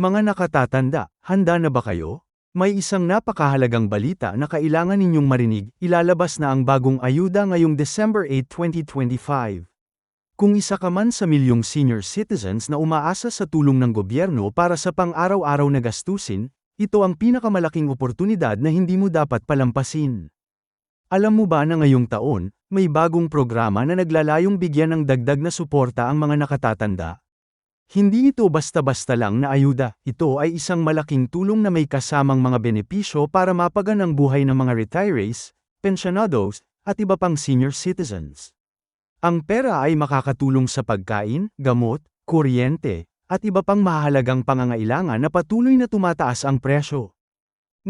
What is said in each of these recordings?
Mga nakatatanda, handa na ba kayo? May isang napakahalagang balita na kailangan ninyong marinig, ilalabas na ang bagong ayuda ngayong December 8, 2025. Kung isa ka man sa milyong senior citizens na umaasa sa tulong ng gobyerno para sa pang-araw-araw na gastusin, ito ang pinakamalaking oportunidad na hindi mo dapat palampasin. Alam mo ba na ngayong taon, may bagong programa na naglalayong bigyan ng dagdag na suporta ang mga nakatatanda? Hindi ito basta-basta lang na ayuda, ito ay isang malaking tulong na may kasamang mga benepisyo para mapagan ang buhay ng mga retirees, pensionados, at iba pang senior citizens. Ang pera ay makakatulong sa pagkain, gamot, kuryente, at iba pang mahalagang pangangailangan na patuloy na tumataas ang presyo.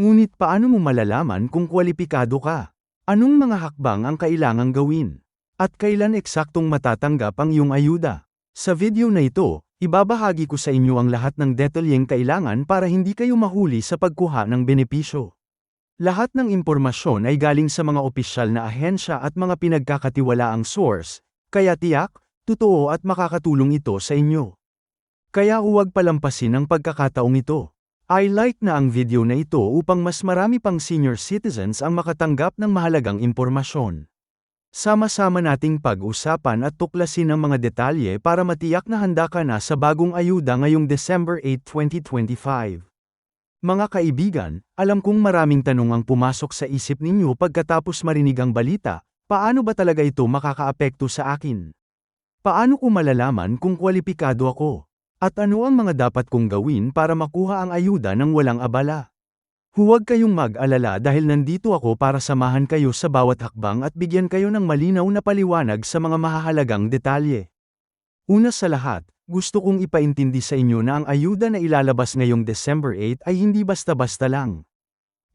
Ngunit paano mo malalaman kung kwalipikado ka? Anong mga hakbang ang kailangang gawin? At kailan eksaktong matatanggap ang iyong ayuda? Sa video na ito, Ibabahagi ko sa inyo ang lahat ng detalyeng kailangan para hindi kayo mahuli sa pagkuha ng benepisyo. Lahat ng impormasyon ay galing sa mga opisyal na ahensya at mga pinagkakatiwalaang source, kaya tiyak, totoo at makakatulong ito sa inyo. Kaya huwag palampasin ang pagkakataong ito. I like na ang video na ito upang mas marami pang senior citizens ang makatanggap ng mahalagang impormasyon. Sama-sama nating pag-usapan at tuklasin ang mga detalye para matiyak na handa ka na sa bagong ayuda ngayong December 8, 2025. Mga kaibigan, alam kong maraming tanong ang pumasok sa isip ninyo pagkatapos marinig ang balita, paano ba talaga ito makakaapekto sa akin? Paano ko malalaman kung kwalipikado ako? At ano ang mga dapat kong gawin para makuha ang ayuda ng walang abala? Huwag kayong mag-alala dahil nandito ako para samahan kayo sa bawat hakbang at bigyan kayo ng malinaw na paliwanag sa mga mahahalagang detalye. Una sa lahat, gusto kong ipaintindi sa inyo na ang ayuda na ilalabas ngayong December 8 ay hindi basta-basta lang.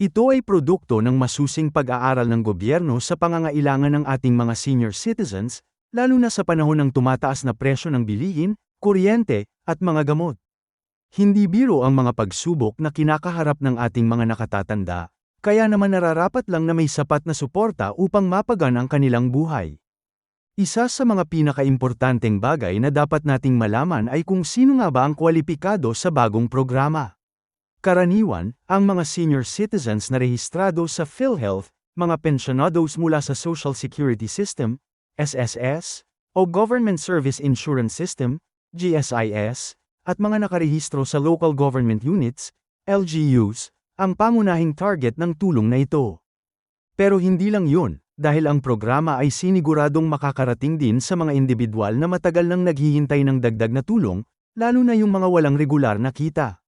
Ito ay produkto ng masusing pag-aaral ng gobyerno sa pangangailangan ng ating mga senior citizens, lalo na sa panahon ng tumataas na presyo ng bilihin, kuryente, at mga gamot. Hindi biro ang mga pagsubok na kinakaharap ng ating mga nakatatanda, kaya naman nararapat lang na may sapat na suporta upang mapagan ang kanilang buhay. Isa sa mga pinakaimportanteng bagay na dapat nating malaman ay kung sino nga ba ang kwalipikado sa bagong programa. Karaniwan, ang mga senior citizens na rehistrado sa PhilHealth, mga pensionados mula sa Social Security System, SSS, o Government Service Insurance System, GSIS, at mga nakarehistro sa local government units, LGUs, ang pangunahing target ng tulong na ito. Pero hindi lang yun, dahil ang programa ay siniguradong makakarating din sa mga individual na matagal nang naghihintay ng dagdag na tulong, lalo na yung mga walang regular na kita.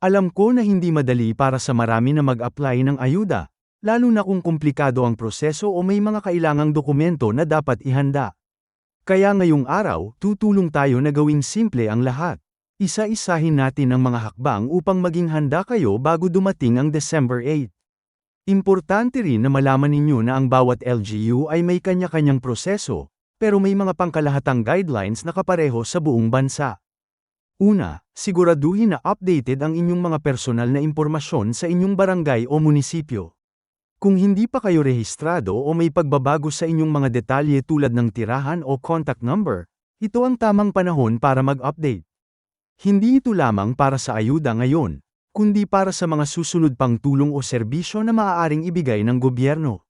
Alam ko na hindi madali para sa marami na mag-apply ng ayuda, lalo na kung komplikado ang proseso o may mga kailangang dokumento na dapat ihanda. Kaya ngayong araw, tutulong tayo na gawing simple ang lahat. Isa-isahin natin ang mga hakbang upang maging handa kayo bago dumating ang December 8. Importante rin na malaman ninyo na ang bawat LGU ay may kanya-kanyang proseso, pero may mga pangkalahatang guidelines na kapareho sa buong bansa. Una, siguraduhin na updated ang inyong mga personal na impormasyon sa inyong barangay o munisipyo. Kung hindi pa kayo rehistrado o may pagbabago sa inyong mga detalye tulad ng tirahan o contact number, ito ang tamang panahon para mag-update. Hindi ito lamang para sa ayuda ngayon, kundi para sa mga susunod pang tulong o serbisyo na maaaring ibigay ng gobyerno.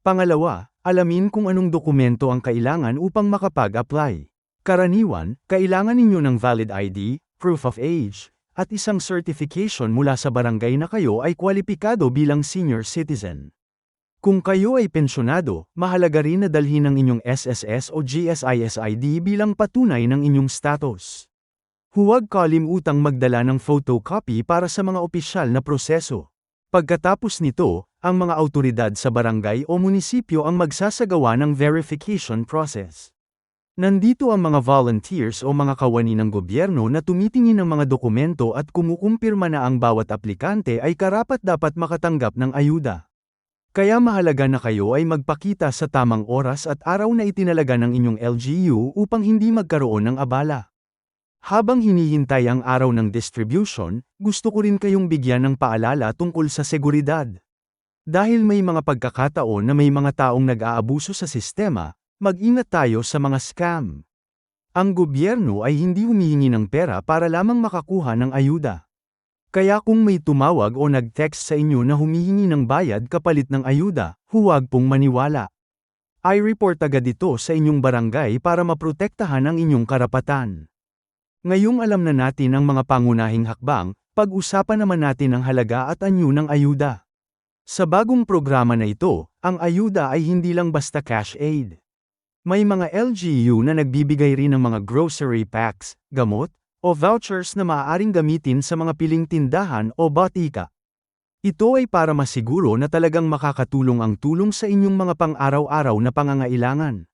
Pangalawa, alamin kung anong dokumento ang kailangan upang makapag-apply. Karaniwan, kailangan ninyo ng valid ID, proof of age, at isang certification mula sa barangay na kayo ay kwalipikado bilang senior citizen. Kung kayo ay pensyonado, mahalaga rin na dalhin ang inyong SSS o GSIS ID bilang patunay ng inyong status. Huwag kalimutang magdala ng photocopy para sa mga opisyal na proseso. Pagkatapos nito, ang mga autoridad sa barangay o munisipyo ang magsasagawa ng verification process. Nandito ang mga volunteers o mga kawani ng gobyerno na tumitingin ng mga dokumento at kumukumpirma na ang bawat aplikante ay karapat-dapat makatanggap ng ayuda. Kaya mahalaga na kayo ay magpakita sa tamang oras at araw na itinalaga ng inyong LGU upang hindi magkaroon ng abala. Habang hinihintay ang araw ng distribution, gusto ko rin kayong bigyan ng paalala tungkol sa seguridad. Dahil may mga pagkakataon na may mga taong nag-aabuso sa sistema, mag-ingat tayo sa mga scam. Ang gobyerno ay hindi humihingi ng pera para lamang makakuha ng ayuda. Kaya kung may tumawag o nag-text sa inyo na humihingi ng bayad kapalit ng ayuda, huwag pong maniwala. I-report agad ito sa inyong barangay para maprotektahan ang inyong karapatan. Ngayong alam na natin ang mga pangunahing hakbang, pag-usapan naman natin ang halaga at anyo ng ayuda. Sa bagong programa na ito, ang ayuda ay hindi lang basta cash aid. May mga LGU na nagbibigay rin ng mga grocery packs, gamot, o vouchers na maaaring gamitin sa mga piling tindahan o batika. Ito ay para masiguro na talagang makakatulong ang tulong sa inyong mga pang-araw-araw na pangangailangan.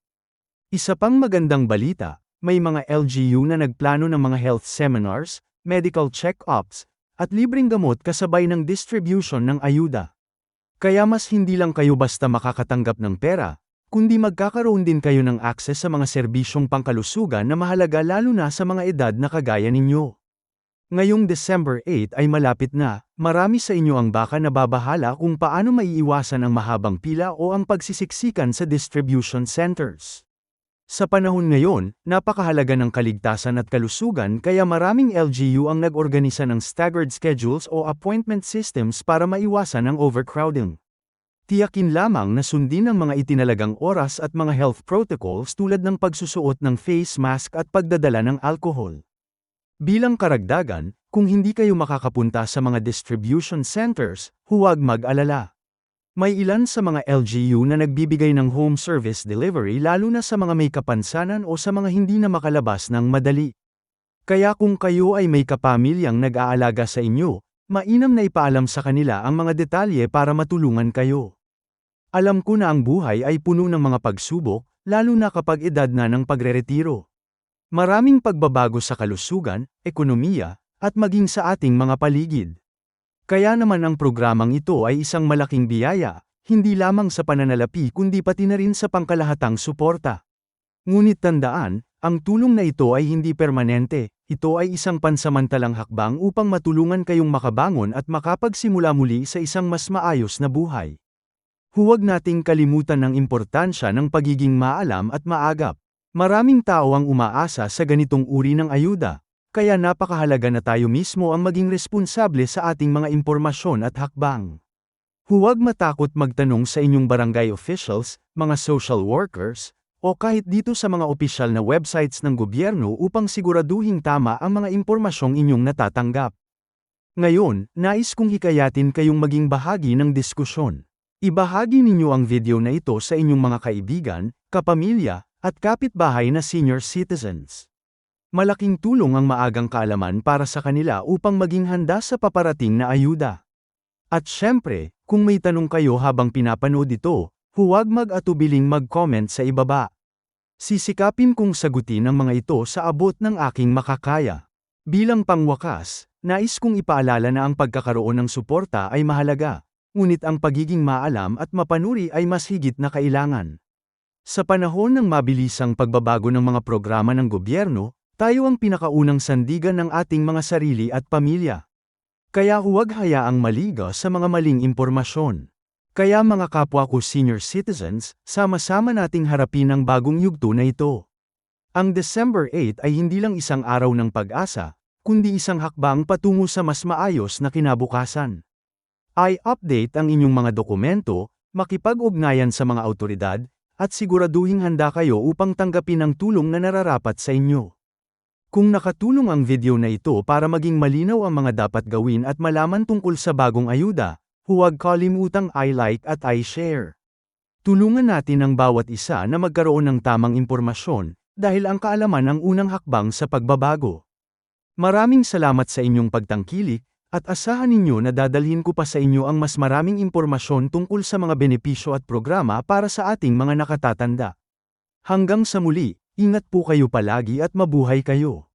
Isa pang magandang balita, may mga LGU na nagplano ng mga health seminars, medical check-ups, at libreng gamot kasabay ng distribution ng ayuda. Kaya mas hindi lang kayo basta makakatanggap ng pera, kundi magkakaroon din kayo ng akses sa mga serbisyong pangkalusugan na mahalaga lalo na sa mga edad na kagaya ninyo. Ngayong December 8 ay malapit na, marami sa inyo ang baka nababahala kung paano maiiwasan ang mahabang pila o ang pagsisiksikan sa distribution centers. Sa panahon ngayon, napakahalaga ng kaligtasan at kalusugan kaya maraming LGU ang nag-organisa ng staggered schedules o appointment systems para maiwasan ang overcrowding. Tiyakin lamang na sundin ang mga itinalagang oras at mga health protocols tulad ng pagsusuot ng face mask at pagdadala ng alkohol. Bilang karagdagan, kung hindi kayo makakapunta sa mga distribution centers, huwag mag-alala. May ilan sa mga LGU na nagbibigay ng home service delivery lalo na sa mga may kapansanan o sa mga hindi na makalabas ng madali. Kaya kung kayo ay may kapamilyang nag-aalaga sa inyo, mainam na ipaalam sa kanila ang mga detalye para matulungan kayo. Alam ko na ang buhay ay puno ng mga pagsubok, lalo na kapag edad na ng pagreretiro. Maraming pagbabago sa kalusugan, ekonomiya, at maging sa ating mga paligid. Kaya naman ang programang ito ay isang malaking biyaya, hindi lamang sa pananalapi kundi pati na rin sa pangkalahatang suporta. Ngunit tandaan, ang tulong na ito ay hindi permanente, ito ay isang pansamantalang hakbang upang matulungan kayong makabangon at makapagsimula muli sa isang mas maayos na buhay. Huwag nating kalimutan ang importansya ng pagiging maalam at maagap. Maraming tao ang umaasa sa ganitong uri ng ayuda, kaya napakahalaga na tayo mismo ang maging responsable sa ating mga impormasyon at hakbang. Huwag matakot magtanong sa inyong barangay officials, mga social workers, o kahit dito sa mga opisyal na websites ng gobyerno upang siguraduhing tama ang mga impormasyong inyong natatanggap. Ngayon, nais kong hikayatin kayong maging bahagi ng diskusyon. Ibahagi ninyo ang video na ito sa inyong mga kaibigan, kapamilya, at kapitbahay na senior citizens. Malaking tulong ang maagang kaalaman para sa kanila upang maging handa sa paparating na ayuda. At syempre, kung may tanong kayo habang pinapanood ito, huwag mag-atubiling mag-comment sa ibaba. Sisikapin kong sagutin ang mga ito sa abot ng aking makakaya. Bilang pangwakas, nais kong ipaalala na ang pagkakaroon ng suporta ay mahalaga. Ngunit ang pagiging maalam at mapanuri ay mas higit na kailangan. Sa panahon ng mabilisang pagbabago ng mga programa ng gobyerno, tayo ang pinakaunang sandigan ng ating mga sarili at pamilya. Kaya huwag hayaang maliga sa mga maling impormasyon. Kaya mga kapwa ko senior citizens, sama-sama nating harapin ang bagong yugto na ito. Ang December 8 ay hindi lang isang araw ng pag-asa, kundi isang hakbang patungo sa mas maayos na kinabukasan. I-update ang inyong mga dokumento, makipag-ugnayan sa mga autoridad, at siguraduhing handa kayo upang tanggapin ang tulong na nararapat sa inyo. Kung nakatulong ang video na ito para maging malinaw ang mga dapat gawin at malaman tungkol sa bagong ayuda, huwag kalimutang i-like at i-share. Tulungan natin ang bawat isa na magkaroon ng tamang impormasyon, dahil ang kaalaman ang unang hakbang sa pagbabago. Maraming salamat sa inyong pagtangkilik, at asahan ninyo na dadalhin ko pa sa inyo ang mas maraming impormasyon tungkol sa mga benepisyo at programa para sa ating mga nakatatanda. Hanggang sa muli, ingat po kayo palagi at mabuhay kayo.